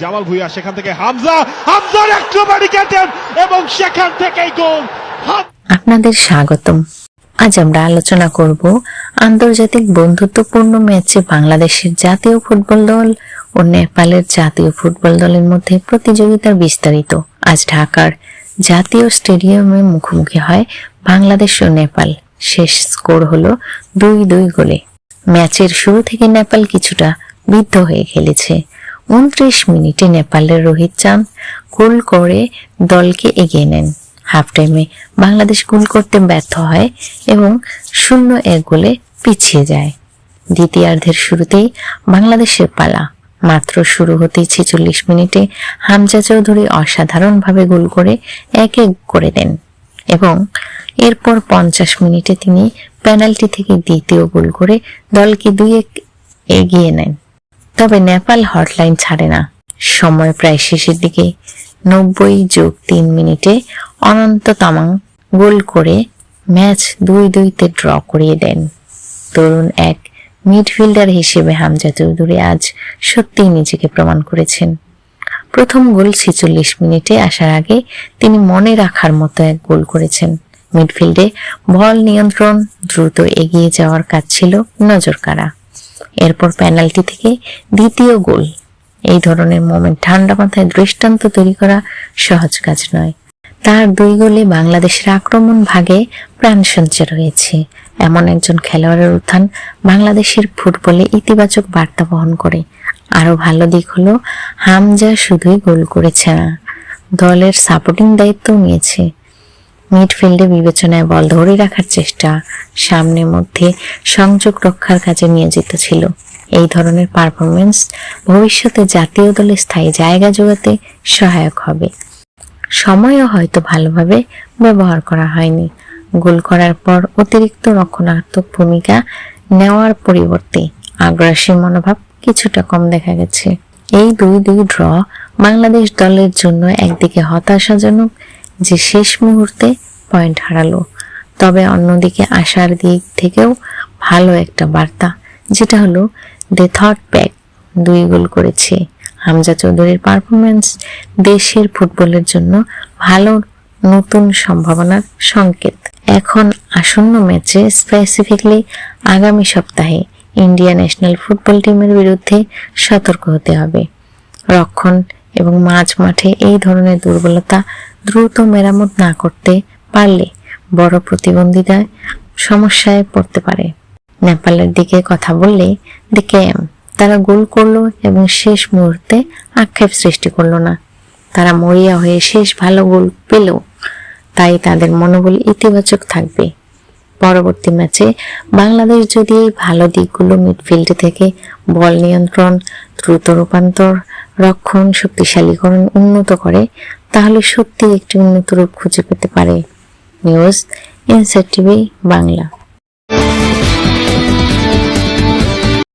জামাল ভুইয়া, সেখান থেকে হামজা, হামজার এবং সেখান থেকেই গোল। আপনাদের স্বাগতম। আজ আমরা আলোচনা করব আন্তর্জাতিক বন্ধুত্বপূর্ণ ম্যাচে বাংলাদেশের জাতীয় ফুটবল দল ও নেপালের জাতীয় ফুটবল দলের মধ্যে প্রতিযোগিতার বিস্তারিত। আজ ঢাকার জাতীয় স্টেডিয়ামে মুখোমুখি হয় বাংলাদেশ ও নেপাল। শেষ স্কোর হলো দুই দুই গোলে। ম্যাচের শুরু থেকে নেপাল কিছুটা বিদ্ধ হয়ে খেলেছে। উনত্রিশ মিনিটে নেপালের রোহিত চাঁদ গোল করে দলকে এগিয়ে নেন। হাফ টাইমে বাংলাদেশ গোল করতে ব্যর্থ হয় এবং শূন্য এক গোলে পিছিয়ে যায়। দ্বিতীয়ার্ধের শুরুতেই বাংলাদেশের পালা। মাত্র শুরু হতেই ছেচল্লিশ মিনিটে হামজা চৌধুরী অসাধারণভাবে গোল করে এক এক করে দেন এবং এরপর পঞ্চাশ মিনিটে তিনি পেনাল্টি থেকে দ্বিতীয় গোল করে দলকে দুই এক এগিয়ে নেন। তবে নেপাল হটলাইন ছাড়ে না। সময় প্রায় শেষের দিকে নব্বই যোগ তিন মিনিটে অনন্ত তামাং গোল করে ম্যাচ দুই দুইতে ড্র করিয়ে দেন। তরুণ এক মিডফিল্ডার হিসেবে হামজা চৌধুরী আজ সত্যিই নিজেকে প্রমাণ করেছেন। প্রথম গোল ছেচল্লিশ মিনিটে আসার আগে তিনি মনে রাখার মতো এক গোল করেছেন। মিডফিল্ডে বল নিয়ন্ত্রণ দ্রুত এগিয়ে যাওয়ার কাজ ছিল নজর কাড়া এরপর পেনাল্টি থেকে দ্বিতীয় গোল। এই ধরনের মোমেন্ট ঠান্ডা মাথায় দৃষ্টান্ত তৈরি করা সহজ কাজ নয়। তার দুই গোলে বাংলাদেশের আক্রমণ ভাগে প্রাণ সঞ্চার হয়েছে এমন একজন খেলোয়াড়ের উত্থান বাংলাদেশের ফুটবলে ইতিবাচক বার্তা বহন করে। আরও ভালো দিক হলো, হামজা শুধুই গোল করেছে না, দলের সাপোর্টিং দায়িত্ব নিয়েছে। মিডফিল্ডে বিবেচনায় বল ধরে রাখার চেষ্টা সামনে মধ্যে সংযোগ রক্ষার কাজে নিয়োজিত ছিল। এই ধরনের পারফরমেন্স ভবিষ্যতে জাতীয় দলে স্থায়ী জায়গা জোগাতে সহায়ক হবে। সময়ও হয়তো ভালোভাবে ব্যবহার করা হয়নি। গোল করার পর অতিরিক্ত রক্ষণাত্মক ভূমিকা নেওয়ার পরিবর্তে আগ্রাসী মনোভাব কিছুটা কম দেখা গেছে। এই দুই দুই ড্র বাংলাদেশ দলের জন্য একদিকে হতাশাজনক যে শেষ মুহূর্তে পয়েন্ট হারালো। তবে অন্যদিকে আশার দিক থেকেও ভালো একটা বার্তা, যেটা হলো দে থট ব্যাক দুই গোল করেছে। হামজা চৌধুরীর পারফরমেন্স দেশের ফুটবলের জন্য ভালো নতুন সম্ভাবনার সংকেত। এখন আসন্ন ম্যাচে স্পেসিফিকলি আগামী সপ্তাহে ইন্ডিয়া ন্যাশনাল ফুটবল টিমের বিরুদ্ধে সতর্ক হতে হবে। রক্ষণ এবং মাঝ মাঠে এই ধরনের দুর্বলতা দ্রুত মেরামত না করতে পারলে বড় প্রতিবন্ধিতায় সমস্যায় পড়তে পারে। নেপালের দিকে কথা বললে দিকে তারা গোল করল এবং শেষ মুহূর্তে আক্ষেপ সৃষ্টি করল না। তারা মরিয়া হয়ে শেষ ভালো গোল পেল। তাই তাদের মনোবল ইতিবাচক থাকবে। পরবর্তী ম্যাচে বাংলাদেশ যদি এই ভালো দিকগুলো মিডফিল্ড থেকে বল নিয়ন্ত্রণ, দ্রুত রূপান্তর রক্ষণ শক্তিশালীকরণ উন্নত করে, তাহলে সত্যি একটি উন্নত রূপ খুঁজে পেতে পারে। News insight TV Bangla